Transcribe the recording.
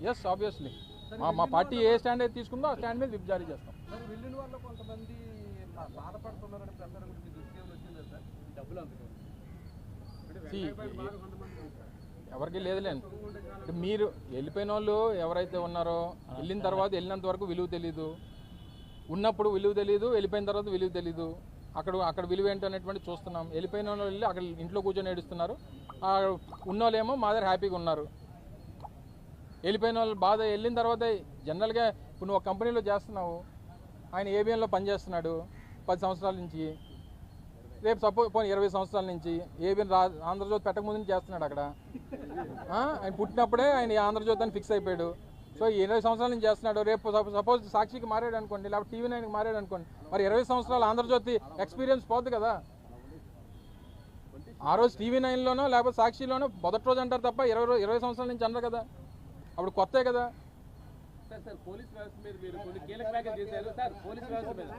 Yes obviously మా మా party a stand అయితే తీసుకుందో ఆ స్టాండ్ మీద విప్ జారీ చేస్తాం. సార్ వెళ్ళిన వాళ్ళు కొంతమంది బా- బాధపడుతున్నారని ప్రచారం గురించి మీ దృష్టికి ఏమైనా వచ్చిందా సార్? డబ్బులు అందుకని See, ఎవరికి లేదులేండి. మీరు వెళ్ళిపోయిన వాళ్ళు ఎవరైతే ఉన్నారో వెళ్ళిన తర్వాత వెళ్ళినంత వరకు విలువ తెలీదు. ఉన్నప్పుడు విలువ తెలీదు వెళ్ళిపోయిన తర్వాత విలువ తెలీదు. అక్కడ అక్కడ విలువ ఏంటో అనేటువంటి చూస్తున్నాం. వెళ్ళిపోయిన వాళ్ళు వెళ్ళి అక్కడ ఇంట్లో కూర్చొని ఏడుస్తున్నారు. ఆ ఉన్న వాళ్ళేమో మా దగ్గర హ్యాపీగా ఉన్నారు. వెళ్ళిపోయిన వాళ్ళు బాధ వెళ్ళిన తర్వాత జనరల్గా ఇప్పుడు నువ్వు ఒక కంపెనీలో చేస్తున్నావు ఆయన ఏబిఎన్లో పనిచేస్తున్నాడు పది సంవత్సరాల నుంచి. రేపు సపోజ్ పోనీ ఇరవై సంవత్సరాల నుంచి ఏబిఎన్ రా ఆంధ్రజ్యోతి పెట్టకముందు నుంచి చేస్తున్నాడు అక్కడ. ఆయన పుట్టినప్పుడే ఆయన ఆంధ్రజ్యోతి అని ఫిక్స్ అయిపోయాడు. సో ఇరవై సంవత్సరాల నుంచి చేస్తున్నాడు. రేపు సపోజ్ సాక్షికి మారాడు అనుకోండి లేకపోతే టీవీ నైన్కి మారాడు అనుకోండి మరి ఇరవై సంవత్సరాలు ఆంధ్రజ్యోతి ఎక్స్పీరియన్స్ పోద్ది కదా. ఆ రోజు టీవీ నైన్లోనో లేకపోతే సాక్షిలోనో మొదటి రోజు అంటారు తప్ప ఇరవై ఇరవై సంవత్సరాల నుంచి అన్నారు కదా. అప్పుడు కొత్తే కదా. సార్ సార్ పోలీస్ వ్యవస్థ మీద మీరు కొన్ని కీలక వ్యాఖ్యలు చేశారు. సార్ పోలీస్ వ్యవస్థ మీద.